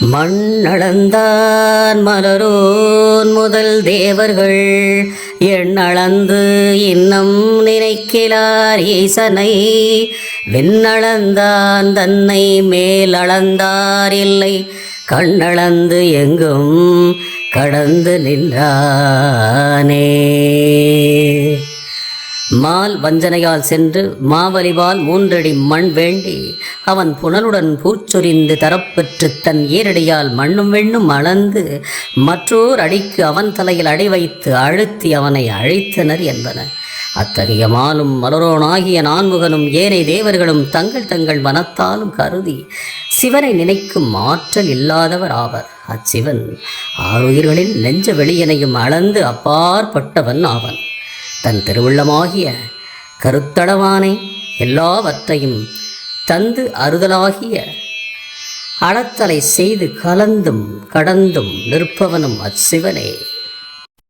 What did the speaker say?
மண்ணளந்தான் மலரோன் முதல் தேவர்கள். எண்ணளந்து இன்னம் நினைக்கிறார் ஈசனை. விண்ணளந்தான் தன்னை மேலளந்தார் இல்லை. கண்ணளந்து எங்கும் கடந்து நின்றான் மால் வஞ்சனையால் சென்று மாவலிவால் மூன்றடி மண் வேண்டி அவன் புனலுடன் பூச்சொரிந்து தரப்பெற்று தன் ஏரடியால் மண்ணும் வெண்ணும் அளந்து மற்றோர் அடிக்கு அவன் தலையில் அடி வைத்து அழுத்தி அவனை அழைத்தனர் என்பன. அத்தகைய மாலும் மலரோனாகிய நான்முகனும் ஏனை தேவர்களும் தங்கள் தங்கள் மனத்தாலும் கருதி சிவனை நினைக்கும் ஆற்றல் இல்லாதவர் ஆவர். அச்சிவன் ஆறுயிர்களின் நெஞ்ச வெளியனையும் அளந்து அப்பாற்பட்டவன் ஆவன். தன் திருவுள்ளமாகிய கருத்தளவானை எல்லாவற்றையும் தந்து அறுதலாகிய அளத்தலை செய்து கலந்தும் கடந்தும் நிற்பவனும் அச்சிவனே.